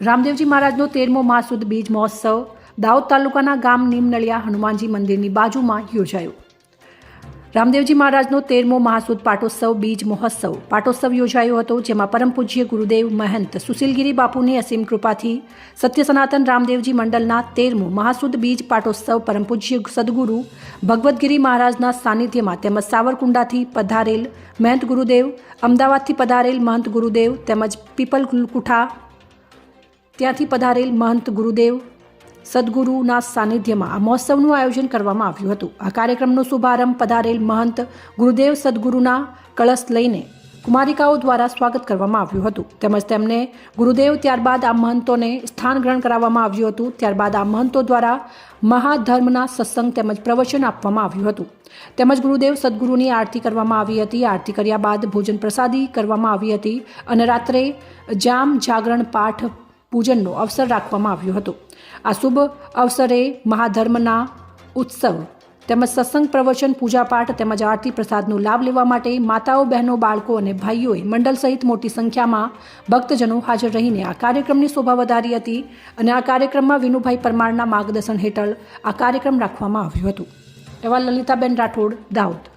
રામદેવજી મહારાજનો તેરમો મહાસુદ બીજ મહોત્સવ દાહોદ તાલુકાના ગામ નીમનળિયા હનુમાનજી મંદિરની બાજુમાં યોજાયો. રામદેવજી મહારાજનો તેરમો મહાસુદ પાટોત્સવ બીજ મહોત્સવ પાટોત્સવ યોજાયો હતો, જેમાં પરમ પૂજ્ય ગુરુદેવ મહંત સુશીલગીરી બાપુની અસીમ કૃપાથી સત્ય સનાતન રામદેવજી મંડળના તેરમો મહાસુદ બીજ પાટોત્સવ પરમ પૂજ્ય સદગુરુ ભગવદગીરી મહારાજના સાનિધ્યમાં તેમજ સાવરકુંડાથી પધારેલ મહંત ગુરુદેવ, અમદાવાદથી પધારેલ મહંત ગુરુદેવ તેમજ પીપલ કુઠા ત્યાંથી પધારેલ મહંત ગુરુદેવ સદગુરુના સાનિધ્યમાં આ મહોત્સવનું આયોજન કરવામાં આવ્યું હતું. આ કાર્યક્રમનો શુભારંભ પધારેલ મહંત ગુરુદેવ સદગુરુના કળશ લઈને કુમારિકાઓ દ્વારા સ્વાગત કરવામાં આવ્યું હતું. તેમજ તેમને ગુરુદેવ ત્યારબાદ આ મહંતોને સ્થાન ગ્રહણ કરાવવામાં આવ્યું હતું. ત્યારબાદ આ મહંતો દ્વારા મહાધર્મના સત્સંગ તેમજ પ્રવચન આપવામાં આવ્યું હતું. તેમજ ગુરુદેવ સદગુરુની આરતી કરવામાં આવી હતી. આરતી કર્યા બાદ ભોજન પ્રસાદી કરવામાં આવી હતી અને રાત્રે જામ જાગરણ પાઠ પૂજનનો અવસર રાખવામાં આવ્યો હતો. આ શુભ અવસરે મહાધર્મના ઉત્સવ તેમજ સત્સંગ પ્રવચન, પૂજાપાઠ તેમજ આરતી પ્રસાદનો લાભ લેવા માટે માતાઓ, બહેનો, બાળકો અને ભાઈઓએ મંડળ સહિત મોટી સંખ્યામાં ભક્તજનો હાજર રહીને આ કાર્યક્રમની શોભા વધારી હતી અને આ કાર્યક્રમમાં વિનુભાઈ પરમારના માર્ગદર્શન હેઠળ આ કાર્યક્રમ રાખવામાં આવ્યો હતો. એવા લલિતાબેન રાઠોડ દાઉદ